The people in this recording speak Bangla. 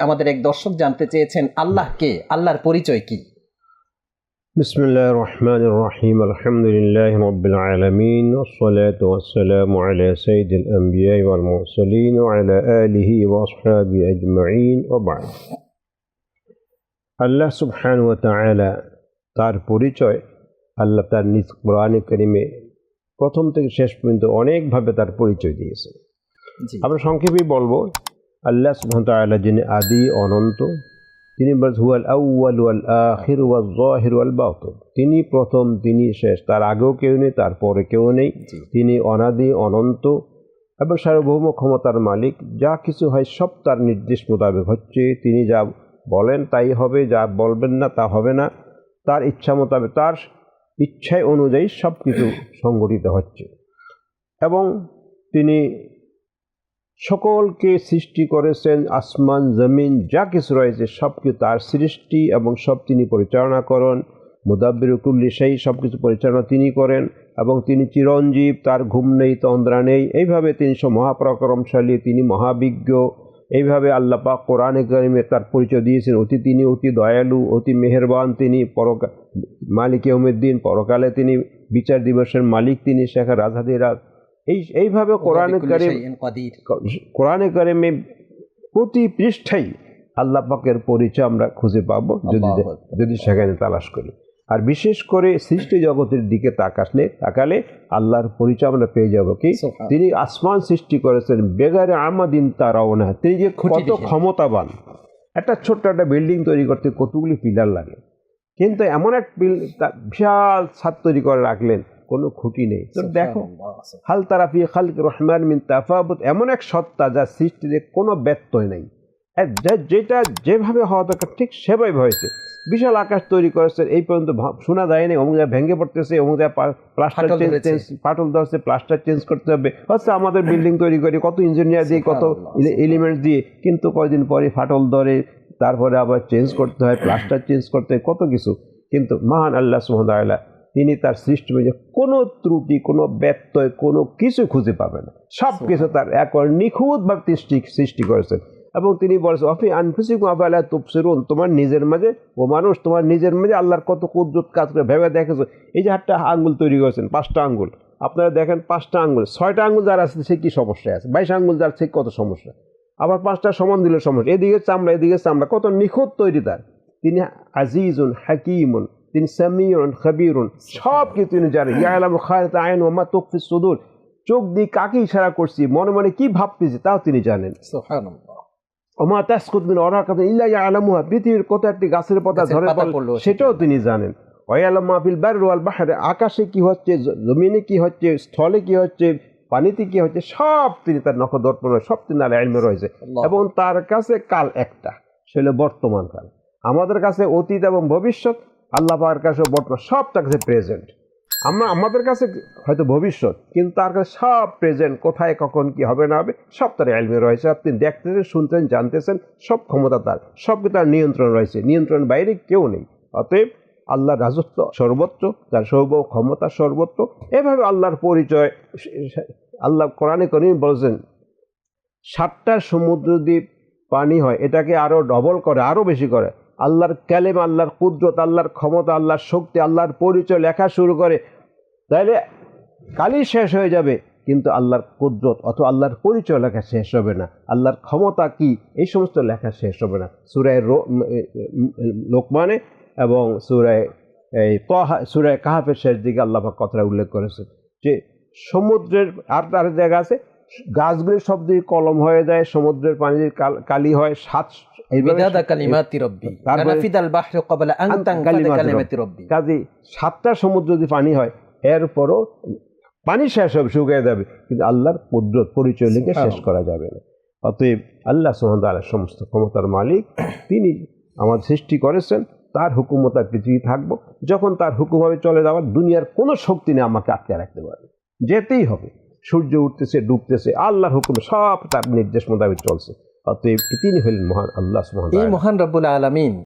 আমাদের এক দর্শক জানতে চেয়েছেন আল্লাহ কে আল্লাহর পরিচয় কি بسم الله الرحمن الرحيم الحمد لله رب العالمين والصلاة والسلام على سيد الأنبياء والمرسلين وعلى آله وأصحابه أجمعين وبعد আল্লাহ সুবহান ওয়া তাআলা তার পরিচয় আল্লাহ তার নিজ কোরআনে করিমে প্রথম থেকে শেষ পর্যন্ত অনেকভাবে তার পরিচয় দিয়েছে জি আমরা সংক্ষেপেই বলবো আল্লাহ তাআলা যিনি আদি অনন্ত তিনি বলছেন হুয়াল আউয়াল ওয়াল আখির ওয়াল ওয়াল বাতিন। তিনি প্রথম তিনি শেষ। তার আগেও কেউ নেই তারপরে কেউ নেই। তিনি অনাদি অনন্ত এবং সার্বভৌম ক্ষমতার মালিক। যা কিছু হয় সব তার নির্দেশ মোতাবেক হচ্ছে। তিনি যা বলেন তাই হবে যা বলবেন না তা হবে না। তার ইচ্ছা মোতাবেক তার ইচ্ছায় অনুযায়ী সব কিছু সংগঠিত হচ্ছে। এবং তিনি সকলকে সৃষ্টি করেছেন আসমান, জমিন, যা কিছু রয়েছে সব কিছু তার সৃষ্টি এবং সব তিনি পরিচালনা করেন। মুদাব্বির কুল্লি সেই সব কিছু পরিচালনা তিনি করেন এবং তিনি চিরঞ্জীব, তার ঘুম নেই, তন্দ্রা নেই। এইভাবে তিনি মহাপরাক্রমশালী, তিনি মহাবিজ্ঞ। এইভাবে আল্লাহ পাক কোরআনে কারিমে তার পরিচয় দিয়েছেন। অতি তিনি, অতি দয়ালু, অতি মেহেরবান তিনি। পরকা মালিক ইয়ৌমিদ্দিন পরকালে তিনি বিচার দিবসের মালিক তিনি, শেখা রাজাদিরাজ এই এইভাবে কোরআনে কারিম কোরআনে কারিমে প্রতি পৃষ্ঠাই আল্লাহ পাকের পরিচয় আমরা খুঁজে পাবো যদি যদি সেখানে তালাশ করি। আর বিশেষ করে সৃষ্টি জগতের দিকে তাকাসলে তাকালে আল্লাহর পরিচয় আমরা পেয়ে যাব কি? তিনি আসমান সৃষ্টি করেছেন বেগারে আমাদিন তারাও না তিনি যে কত ক্ষমতাবান। একটা ছোট্ট একটা বিল্ডিং তৈরি করতে কতগুলি পিলার লাগে। কিন্তু এমন এক বিশাল ছাদ তৈরি করে রাখলেন কোনো খুঁটি নেই। তো দেখো হাল তারাফি খালক রহমান মিন তাফাবুত এমন এক সত্তা যা সৃষ্টিতে কোনো ব্যত্যয় নেই। যেটা যেভাবে হওয়া দরকার ঠিক সেভাবে হয়েছে। বিশাল আকাশ তৈরি করেছে এই পর্যন্ত শোনা যায়নি অমুক জায়গায় ভেঙে পড়তেছে অমুক জায়গায় প্লাস্টার ফাটল চেঞ্জ ফাটল ধরছে। প্লাস্টার চেঞ্জ করতে হবে। হচ্ছে আমাদের বিল্ডিং তৈরি করি কত ইঞ্জিনিয়ার দিয়ে কত এলিমেন্ট দিয়ে কিন্তু কয়দিন পরে ফাটল ধরে তারপরে আবার চেঞ্জ করতে হয় প্লাস্টার চেঞ্জ করতে হয় কত কিছু। কিন্তু মহান আল্লাহ সুহামতাল্লাহ তিনি তার সৃষ্টি মধ্যে কোনো ত্রুটি, কোনো ব্যত্যয়, কোনো কিছু খুঁজে পাবে না। সব কিছু তার একবার নিখুঁতভাবে সৃষ্টি সৃষ্টি করেছেন এবং তিনি বলেছেন অফি আনফুসিক আবালা তুপসিরুন তোমার নিজের মাঝে ও মানুষ, তোমার নিজের মাঝে আল্লাহর কত কুদরত কাজ করে ভেবে দেখেছ? এই যে হাতটা আঙ্গুল তৈরি করেছেন, পাঁচটা আঙ্গুল। আপনারা দেখেন পাঁচটা আঙ্গুল। ছয়টা আঙ্গুল যার আছে, সে কি সমস্যা আছে? বাইশ আঙ্গুল যার, সে কত সমস্যা? আবার পাঁচটা সমান দিলে সমস্যা। এদিকে চামড়া এদিকে চামড়া। কত নিখুঁত তৈরি তার। তিনি আজিজুন হাকিমুন। তিনি সামিউন খাবিরুন সব কিছু তিনি জানেন। ইয়ালাম খায়ত আইন ওমা তকফি সুদূর। চোখ দিয়ে কাকে ইশারা করছি মনে মনে কি ভাবতেছি তাও তিনি জানেন। সুবহানাল্লাহ। ওমা তাসকুত মিন ওরাকাতিন ইল্লা ইয়ালামুহা। পৃথিবীর কত একটি গাছের পাতা ধরে সেটাও তিনি জানেন। ওয়ালাম মাহফিল বার ওয়াল বাহারে। আকাশে কি হচ্ছে জমিনে কি হচ্ছে স্থলে কি হচ্ছে পানিতে কি হচ্ছে সব তিনি তার নখদর্পণ সব তিনি তার এলমে রয়েছে। এবং তার কাছে কাল একটা সেটা বর্তমান কাল। আমাদের কাছে অতীত এবং ভবিষ্যৎ আল্লাহ পাকের কাছে বর্তমান সব তার কাছে প্রেজেন্ট আমরা আমাদের কাছে হয়তো ভবিষ্যৎ, কিন্তু তার কাছে সব প্রেজেন্ট কোথায়, কখন, কি হবে, না হবে, সব তার এলমে রয়েছে। আপনি দেখতেছেন শুনতেন জানতেছেন, সব ক্ষমতা তার, সব তার নিয়ন্ত্রণ রয়েছে। নিয়ন্ত্রণ বাইরে কেউ নেই। অতএব আল্লাহর রাজত্ব সর্বত্র, তার সর্ব ক্ষমতা সর্বত্র। এভাবে আল্লাহর পরিচয়, আল্লাহ কোরআনে করিম বলেছেন, সাতটা সমুদ্র দ্বীপ পানি হয়, এটাকে আরও ডবল করে আরও বেশি করে। আল্লাহর ক্যালেম আল্লাহর কুদরত, আল্লাহর ক্ষমতা, আল্লাহর শক্তি, আল্লাহর পরিচয় লেখা শুরু করে, তাইলে কালই শেষ হয়ে যাবে। কিন্তু আল্লাহর কুদরত অথবা আল্লাহর পরিচয় লেখা শেষ হবে না। আল্লাহর ক্ষমতা কি? এই সমস্ত লেখা শেষ হবে না। সুরায় লোকমানে এবং সুরায়, এই তহা, সুরায় কাহাফের শেষ দিকে আল্লাহ কথাটা উল্লেখ করেছে যে সমুদ্রের আর তার জায়গা আছে গাছগুলি সব দিকে কলম হয়ে যায় সমুদ্রের পানি কালি হয় সাত কাজে সাতটা সমুদ্র যদি পানি হয় এরপরও পানি শেষ হবে শুকিয়ে যাবে। কিন্তু আল্লাহর কুদরত পরিচয় লিখে শেষ করা যাবে না। অতএব আল্লাহ সুহামদ আল্লাহ সমস্ত ক্ষমতার মালিক। তিনি আমাদের সৃষ্টি করেছেন তার হুকুমত আর পৃথিবী থাকব। যখন তার হুকুম হবে চলে যাওয়ার দুনিয়ার কোনো শক্তি নেই আমাকে আটকে রাখতে পারে যেতেই হবে। সূর্য উঠতেছে ডুবতেছে আল্লাহর হুকুম সব তার নির্দেশ মোতাবেক চলছে। অতএব তিনি হলেন মহান আল্লাহ এই মহান রব্বুল আলামিন।